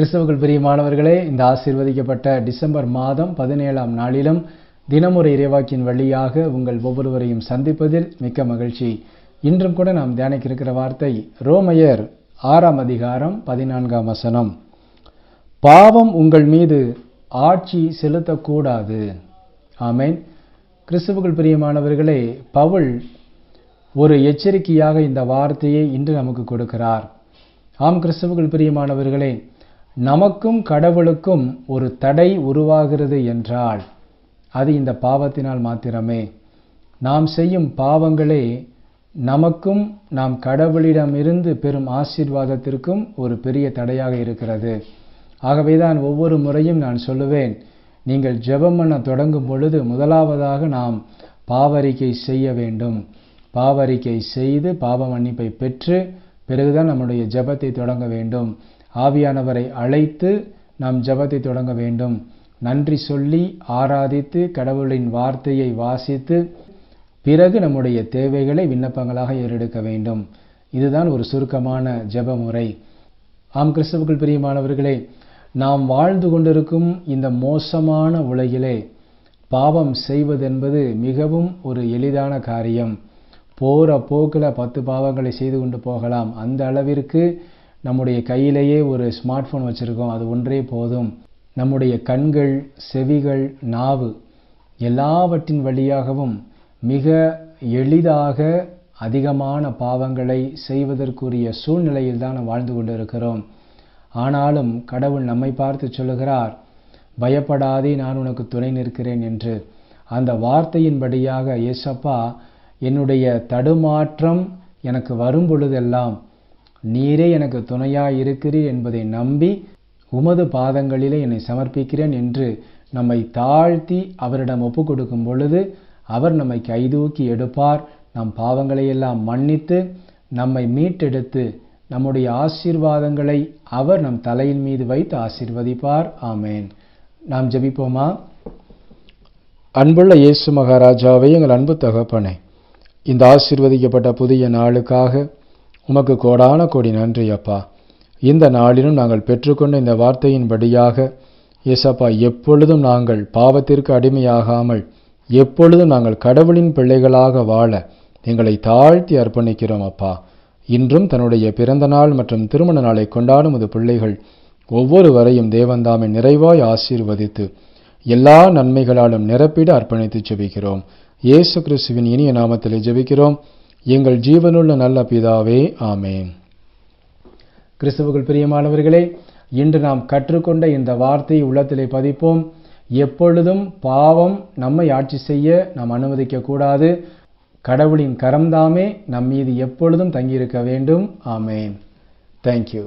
கிறிஸ்தவர்கள் பிரியமானவர்களே இந்த ஆசீர்வதிக்கப்பட்ட டிசம்பர் மாதம் பதினேழாம் நாளிலும் தினமுறை இறைவாக்கின் வழியாக உங்கள் ஒவ்வொருவரையும் சந்திப்பதில் மிக்க மகிழ்ச்சி. இன்றும் கூட நாம் தியானிக்க இருக்கிற வார்த்தை ரோமையர் ஆறாம் அதிகாரம் பதினான்காம் வசனம். பாவம் உங்கள் மீது ஆட்சி செலுத்தக்கூடாது. ஆமேன். கிறிஸ்துவுக்குள் பிரியமானவர்களே பவுல் ஒரு எச்சரிக்கையாக இந்த வார்த்தையை இன்று நமக்கு கொடுக்கிறார். ஆம் கிறிஸ்துவுக்குள் பிரியமானவர்களே நமக்கும் கடவுளுக்கும் ஒரு தடை உருவாகிறது என்றால் அது இந்த பாவத்தினால் மாத்திரமே. நாம் செய்யும் பாவங்களே நமக்கும் நாம் கடவுளிடமிருந்து பெறும் ஆசீர்வாதத்திற்கும் ஒரு பெரிய தடையாக இருக்கிறது. ஆகவேதான் ஒவ்வொரு முறையும் நான் சொல்லுவேன் நீங்கள் ஜெபம் பண்ண தொடங்கும் பொழுது முதலாவதாக நாம் பாவறிக்கை செய்ய வேண்டும். பாவறிக்கை செய்து பாவ மன்னிப்பை பெற்று பிறகுதான் நம்முடைய ஜெபத்தை தொடங்க வேண்டும். ஆவியானவரை அழைத்து நாம் ஜெபத்தை தொடங்க வேண்டும். நன்றி சொல்லி ஆராதித்து கடவுளின் வார்த்தையை வாசித்து பிறகு நம்முடைய தேவைகளை விண்ணப்பங்களாக ஏறெடுக்க வேண்டும். இதுதான் ஒரு சுருக்கமான ஜெப முறை ஆம் கிறிஸ்துவுக்குள் பிரியமானவர்களே நாம் வாழ்ந்து கொண்டிருக்கும் இந்த மோசமான உலகிலே பாவம் செய்வதென்பது மிகவும் ஒரு எளிதான காரியம். போகிற போக்கில் பத்து பாவங்களை செய்து கொண்டு போகலாம். அந்த அளவிற்கு நம்முடைய கையிலேயே ஒரு ஸ்மார்ட் ஃபோன் வச்சுருக்கோம். அது ஒன்றே போதும். நம்முடைய கண்கள் செவிகள் நாவு எல்லாவற்றின் வழியாகவும் மிக எளிதாக அதிகமான பாவங்களை செய்வதற்குரிய சூழ்நிலையில் தான் வாழ்ந்து கொண்டிருக்கிறோம். ஆனாலும் கடவுள் நம்மை பார்த்து சொல்லுகிறார் பயப்படாதே நான் உனக்கு துணை நிற்கிறேன் என்று. அந்த வார்த்தையின்படியாக ஏசப்பா என்னுடைய தடுமாற்றம் எனக்கு வரும் பொழுதெல்லாம் நீரே எனக்கு துணையாக இருக்கிறீர் என்பதை நம்பி உமது பாதங்களிலே என்னை சமர்ப்பிக்கிறேன் என்று நம்மை தாழ்த்தி அவரிடம் ஒப்பு கொடுக்கும் பொழுது அவர் நம்மை கைதூக்கி எடுப்பார். நம் பாவங்களையெல்லாம் மன்னித்து நம்மை மீட்டெடுத்து நம்முடைய ஆசீர்வாதங்களை அவர் நம் தலையின் மீது வைத்து ஆசீர்வதிப்பார். ஆமேன். நாம் ஜபிப்போமா? அன்புள்ள இயேசு மகாராஜாவை எங்கள் அன்பு தகப்பனே இந்த ஆசீர்வதிக்கப்பட்ட புதிய நாளுக்காக உமக்கு கோடான கோடி நன்றி அப்பா. இந்த நாளிலும் நாங்கள் பெற்றுக்கொண்ட இந்த வார்த்தையின்படியாக ஏசப்பா எப்பொழுதும் நாங்கள் பாவத்திற்கு அடிமையாகாமல் எப்பொழுதும் நாங்கள் கடவுளின் பிள்ளைகளாக வாழ எங்களை தாழ்த்தி அர்ப்பணிக்கிறோம் அப்பா. இன்றும் தன்னுடைய பிறந்த நாள் மற்றும் திருமண நாளை கொண்டாடும் அது பிள்ளைகள் ஒவ்வொருவரையும் தேவந்தாமை நிறைவாய் ஆசீர்வதித்து எல்லா நன்மைகளாலும் நிரப்பிட அர்ப்பணித்து ஜெபிக்கிறோம் இயேசு கிறிஸ்துவின் இனிய நாமத்தில் ஜெபிக்கிறோம். எங்கள் ஜீவனுள்ள நல்ல பிதாவே ஆமேன். கிறிஸ்துவுக்குள் பிரியமானவர்களே இன்று நாம் கற்றுக்கொண்ட இந்த வார்த்தையை உள்ளத்திலே பதிப்போம். எப்பொழுதும் பாவம் நம்மை ஆட்சி செய்ய நாம் அனுமதிக்கக்கூடாது கடவுளின் கரம்தாமே நம் மீது எப்பொழுதும் தங்கியிருக்க வேண்டும். ஆமேன். தேங்க்யூ